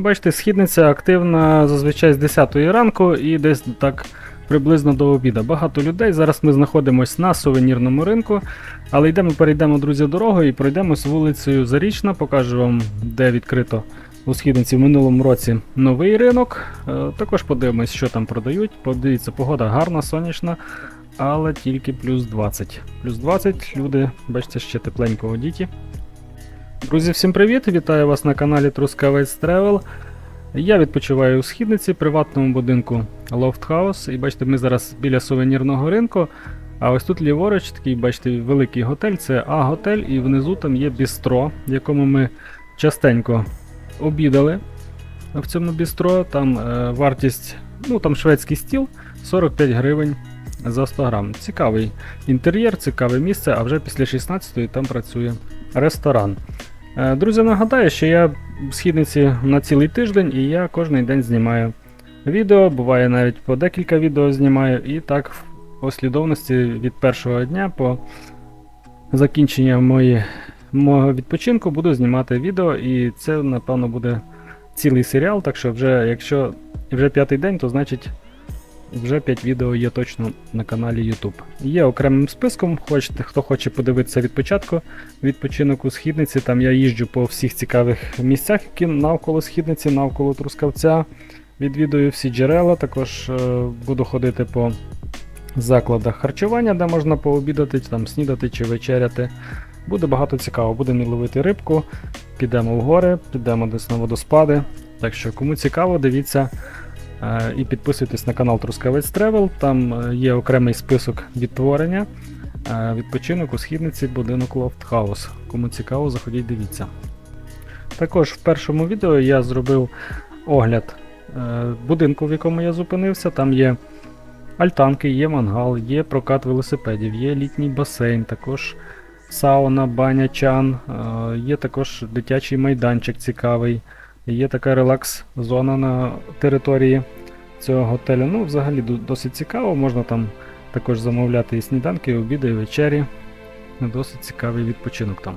Бачите, східниця активна зазвичай з 10 ранку і десь так приблизно до обіду. Багато людей. Зараз ми знаходимося на сувенірному ринку, але йдемо, перейдемо, друзі, дорогою і пройдемось вулицею Зарічна. Покажу вам, де відкрито у східниці в минулому році новий ринок. Е, Також подивимось, що там продають. Подивіться, погода гарна, сонячна, але тільки плюс 20. Плюс 20 люди, бачите, ще тепленько одіті. Друзі, всім привіт! Вітаю вас на каналі Трускавець Travel. Я відпочиваю у східниці, приватному будинку Loft House. І бачите, ми зараз біля сувенірного ринку. А ось тут ліворуч такий, бачите, великий готель, це А-готель, і внизу там є бістро, в якому ми частенько обідали в цьому бістро. Там е, вартість, ну там шведський стіл 45 гривень за 100 грам. Цікавий інтер'єр, цікаве місце, а вже після 16-ї там працює ресторан. Е, Друзі, нагадаю, що я в східниці на цілий тиждень і я кожен день знімаю відео, буває навіть по декілька відео знімаю, і так в послідовності від першого дня по закінчення мої, мого відпочинку буду знімати відео, і це, напевно, буде цілий серіал. Так що, вже, якщо вже п'ятий день, то значить вже 5 відео є точно на каналі YouTube. Є окремим списком, хочете, хто хоче подивитися від початку відпочинок у східниці. Там я їжджу по всіх цікавих місцях, які навколо східниці, навколо Трускавця. Відвідую всі джерела. Також е, буду ходити по закладах харчування, де можна пообідати, там снідати чи вечеряти. Буде багато цікаво, будемо ловити рибку, підемо в гори, підемо десь на водоспади. Так що, кому цікаво, дивіться і підписуйтесь на канал Трускавець Travel. Там е, є окремий список відтворення. Е, Відпочинок у східниці будинок House. Кому цікаво, заходіть, дивіться. Також в першому відео я зробив огляд е, будинку, в якому я зупинився. Там є альтанки, є мангал, є прокат велосипедів, є літній басейн, також сауна, баня, чан, е, є також дитячий майданчик цікавий, є така релакс-зона на території цього готелю. Ну, взагалі досить цікаво, можна там також замовляти і сніданки, і обіди, і вечері. Досить цікавий відпочинок там.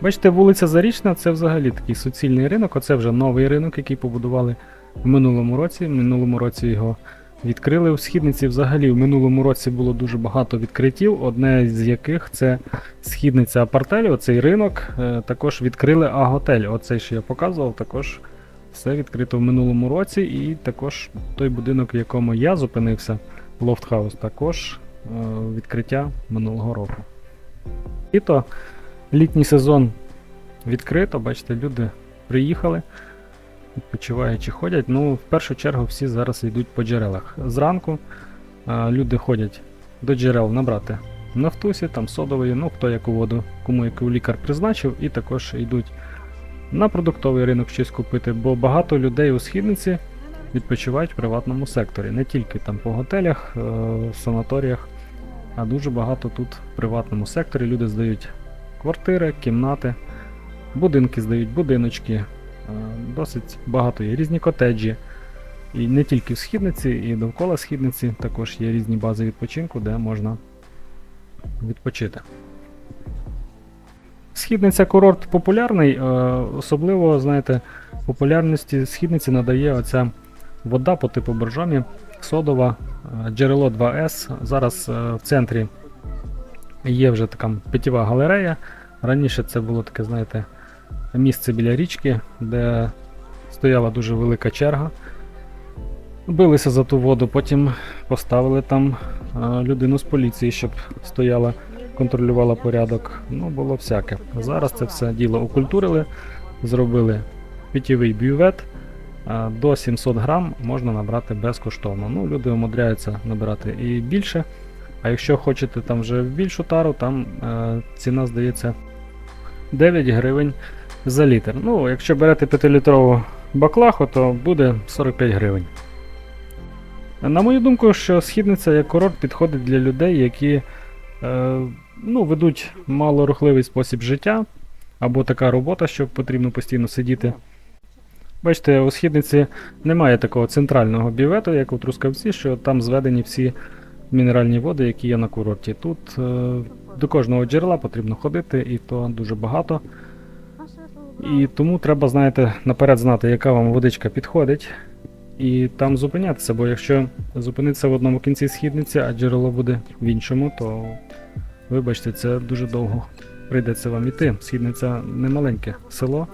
Бачите, вулиця Зарічна це взагалі такий суцільний ринок. Оце вже новий ринок, який побудували в минулому році. В минулому році його відкрили. У східниці взагалі в минулому році було дуже багато відкриттів, одне з яких це східниця Апартель, оцей ринок. Е, Також відкрили А-готель. Оцей, що я показував, також все відкрито в минулому році. І також той будинок, в якому я зупинився, Лофтхаус, також е, відкриття минулого року. І то літній сезон відкрито, бачите, люди приїхали, відпочиваючи ходять. Ну, в першу чергу всі зараз йдуть по джерелах. Зранку а, люди ходять до джерел набрати нафтусі, там содової, ну хто яку воду, кому яку лікар призначив, і також йдуть на продуктовий ринок щось купити, бо багато людей у східниці відпочивають в приватному секторі, не тільки там по готелях, е, санаторіях, а дуже багато тут в приватному секторі люди здають квартири, кімнати, будинки здають, будиночки. Е, Досить багато є різні котеджі. І не тільки в східниці, і довкола східниці також є різні бази відпочинку, де можна відпочити. Східниця курорт популярний, е, особливо, знаєте, популярності східниці надає оця вода по типу боржомі, содова, е, джерело 2С. Зараз в центрі є вже така питєва галерея. Раніше це було таке, знаєте, місце біля річки, де стояла дуже велика черга. Билися за ту воду, потім поставили там е, людину з поліції, щоб стояла, контролювала порядок. Ну, було всяке. Зараз це все діло окультурили, зробили питєвий бювет. е, До 700 грам можна набрати безкоштовно. Ну, люди умудряються набирати і більше. А якщо хочете там вже більшу тару, там е, ціна здається 9 гривень за літр. Ну, якщо берете 5-літрову баклаху, то буде 45 гривень. На мою думку, що східниця як курорт підходить для людей, які е, ну, ведуть малорухливий спосіб життя, або така робота, що потрібно постійно сидіти. Бачите, у східниці немає такого центрального бювету, як у Трускавці, що там зведені всі мінеральні води, які є на курорті. Тут е, до кожного джерела потрібно ходити, і то дуже багато. І тому треба, знаєте, наперед знати, яка вам водичка підходить, і там зупинятися. Бо якщо зупинитися в одному кінці східниці, а джерело буде в іншому, то вибачте, це дуже довго прийдеться вам іти. Східниця не маленьке село,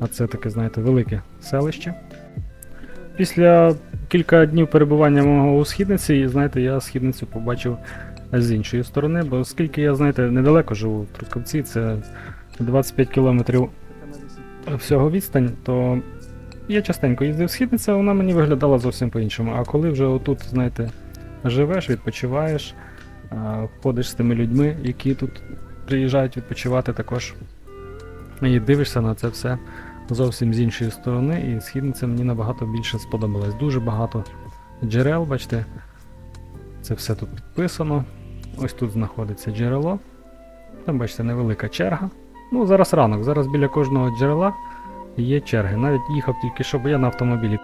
а це таке, знаєте, велике селище. Після кілька днів перебування мого у східниці, знаєте, я східницю побачив з іншої сторони, бо оскільки я, знаєте, недалеко живу в Трускавці, це 25 кілометрів всього відстань, то я частенько їздив східниця, вона мені виглядала зовсім по-іншому. А коли вже отут, знаєте, живеш, відпочиваєш, ходиш з тими людьми, які тут приїжджають відпочивати також. І дивишся на це все зовсім з іншої сторони, і східниця мені набагато більше сподобалась. Дуже багато джерел, бачите, це все тут підписано. Ось тут знаходиться джерело. Там, бачите, невелика черга. Ну, зараз ранок, зараз біля кожного джерела є черги. Навіть їхав тільки що, бо я на автомобілі.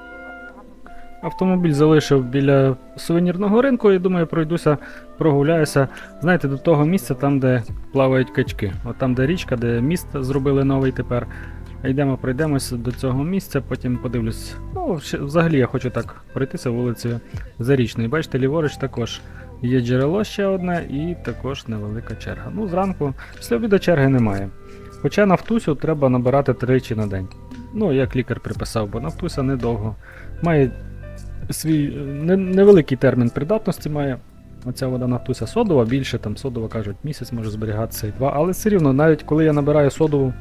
Автомобіль залишив біля сувенірного ринку і думаю, пройдуся, прогуляюся. Знаєте, до того місця, там, де плавають качки. От там, де річка, де міст зробили новий тепер. Йдемо, пройдемося до цього місця, потім подивлюсь. Ну, взагалі я хочу так пройтися вулицею Зарічною. Бачите, ліворуч також є джерело ще одне і також невелика черга. Ну, зранку, після обіду черги немає. Хоча нафтусю треба набирати тричі на день. Ну, як лікар приписав, бо нафтуся недовго. Має свій е, не- невеликий термін придатності має. Оця вода нафтуся содова, більше там содова кажуть, місяць може зберігатися і два. Але все рівно, навіть коли я набираю содову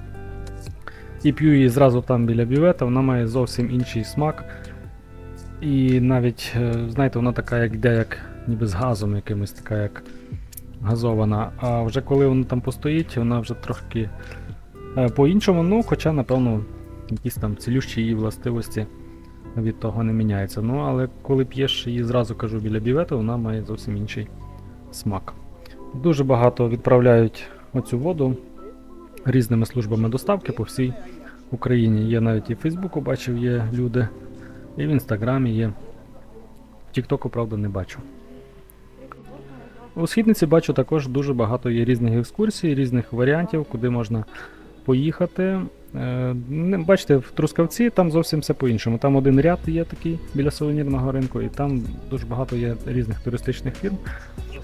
і п'ю її зразу там біля бювета, вона має зовсім інший смак. І навіть, е, знаєте, вона така, як йде, як ніби з газом якимось, така як газована. А вже коли вона там постоїть, вона вже трохи е, по-іншому, ну, хоча, напевно, якісь там цілющі її властивості від того не міняються. Ну, але коли п'єш її зразу кажу біля бювету, вона має зовсім інший смак. Дуже багато відправляють оцю воду різними службами доставки по всій Україні. Є навіть і в Фейсбуку бачив, є люди, і в Інстаграмі є. В Тіктоку, правда, не бачу. У східниці бачу також дуже багато є різних екскурсій, різних варіантів, куди можна поїхати. Е, Бачите, в Трускавці там зовсім все по-іншому. Там один ряд є такий біля сувенірного ринку, і там дуже багато є різних туристичних фірм.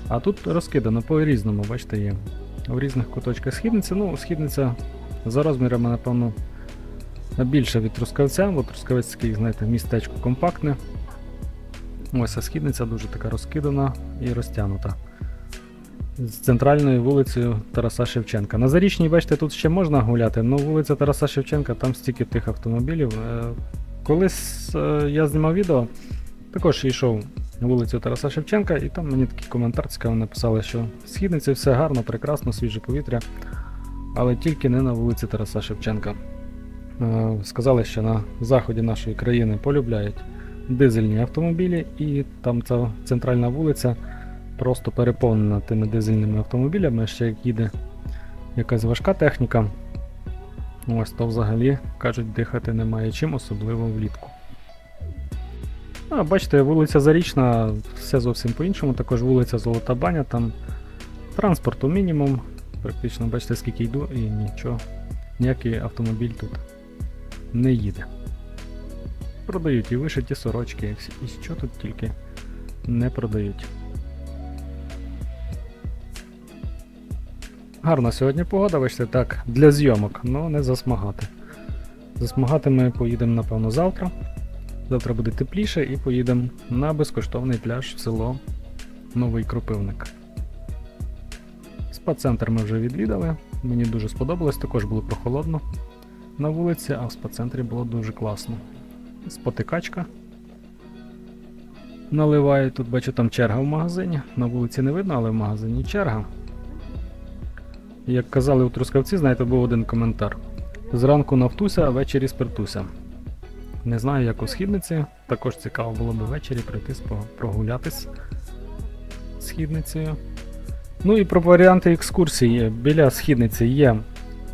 А тут розкидано по-різному, бачите, є. В різних куточках східниці. Ну, східниця за розмірами, напевно, більше від Трускавця, бо Трускавець такий, знаєте, містечко компактне. Ось а східниця дуже така розкидана і розтягнута. З центральною вулицею Тараса Шевченка. На Зарічній, бачите, тут ще можна гуляти, але вулиця Тараса Шевченка, там стільки тих автомобілів. Е, Колись е, я знімав відео, також йшов на вулицю Тараса Шевченка, і там мені такий коментар цікавий написали, що в східниці все гарно, прекрасно, свіже повітря, але тільки не на вулиці Тараса Шевченка. Е, Сказали, що на заході нашої країни полюбляють дизельні автомобілі, і там ця центральна вулиця просто переповнена тими дизельними автомобілями, ще як їде якась важка техніка. Ось то взагалі кажуть, дихати немає чим, особливо влітку. А, бачите, вулиця Зарічна, все зовсім по-іншому. Також вулиця Золота Баня, там транспорту мінімум. Практично бачите, скільки йду і нічого. Ніякий автомобіль тут не їде. Продають і вишиті сорочки, і що тут тільки не продають. Гарна сьогодні погода, бачите, так, для зйомок, але не засмагати. Засмагати ми поїдемо, напевно, завтра. Завтра буде тепліше і поїдемо на безкоштовний пляж в село Новий Кропивник. Спа-центр ми вже відвідали. Мені дуже сподобалось, також було прохолодно на вулиці, а в спа-центрі було дуже класно. Спотикачка. Наливають, тут бачу там черга в магазині. На вулиці не видно, але в магазині черга. Як казали у Трускавці, знаєте, був один коментар. Зранку навтуся, а ввечері спиртуся. Не знаю, як у східниці. Також цікаво було би ввечері прийти прогулятись східницею. Ну і про варіанти екскурсії. Біля східниці є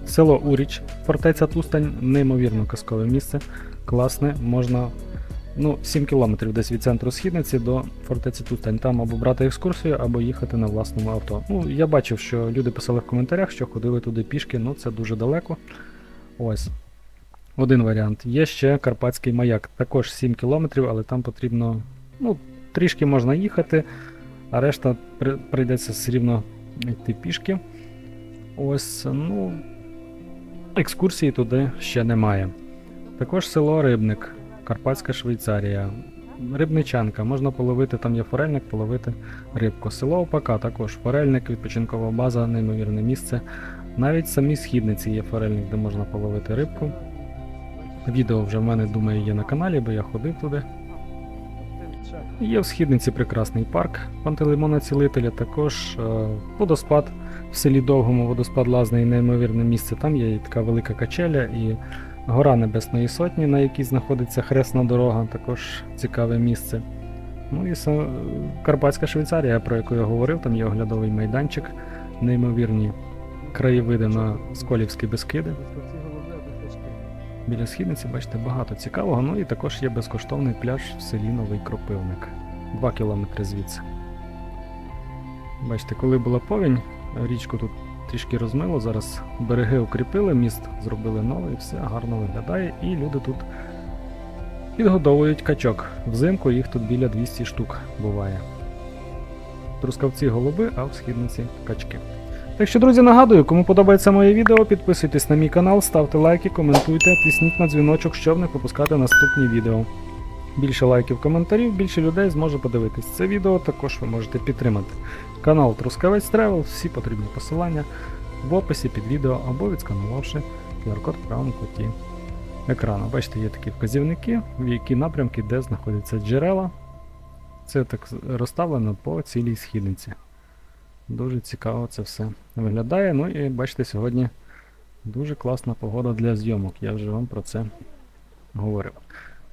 село Уріч, фортеця Тустань, неймовірно казкове місце. Класне, можна ну, 7 кілометрів десь від центру східниці до фортеці Тустань. Там або брати екскурсію, або їхати на власному авто. Ну, я бачив, що люди писали в коментарях, що ходили туди пішки, ну це дуже далеко. Ось. Один варіант. Є ще Карпатський маяк. Також 7 кілометрів, але там потрібно. Ну, трішки можна їхати, а решта при- прийдеться все рівно йти пішки. Ось, ну. Екскурсії туди ще немає. Також село Рибник, Карпатська Швейцарія. Рибничанка, можна половити, там є форельник, половити рибку. Село Опака також форельник, відпочинкова база, неймовірне місце. Навіть в самій східниці є форельник, де можна половити рибку. Відео вже в мене, думаю, є на каналі, бо я ходив туди. Є в східниці прекрасний парк Пантелеймона Цілителя, також е, водоспад в селі Довгому, водоспад Лазний, неймовірне місце. Там є і така велика качеля і гора Небесної Сотні, на якій знаходиться хресна дорога, також цікаве місце. Ну і Карпатська Швейцарія, про яку я говорив, там є оглядовий майданчик, неймовірні краєвиди на Сколівські Бескиди. Біля східниці, бачите, багато цікавого. Ну і також є безкоштовний пляж в селі Новий Кропивник. 2 кілометри звідси. Бачите, коли була повінь, річку тут трішки розмило. Зараз береги укріпили, міст зробили новий, все гарно виглядає, і люди тут підгодовують качок. Взимку їх тут біля 200 штук буває. Трускавці голуби, а в східниці качки. Так що, друзі, нагадую, кому подобається моє відео, підписуйтесь на мій канал, ставте лайки, коментуйте, тисніть на дзвіночок, щоб не пропускати наступні відео. Більше лайків, коментарів, більше людей зможе подивитись це відео, також ви можете підтримати. Канал Трускавець Тревел, всі потрібні посилання в описі під відео або відсканувавши QR-код в правому куті екрану. Бачите, є такі вказівники, в які напрямки, де знаходяться джерела. Це так розставлено по цілій східниці. Дуже цікаво це все виглядає. Ну і бачите, сьогодні дуже класна погода для зйомок. Я вже вам про це говорив.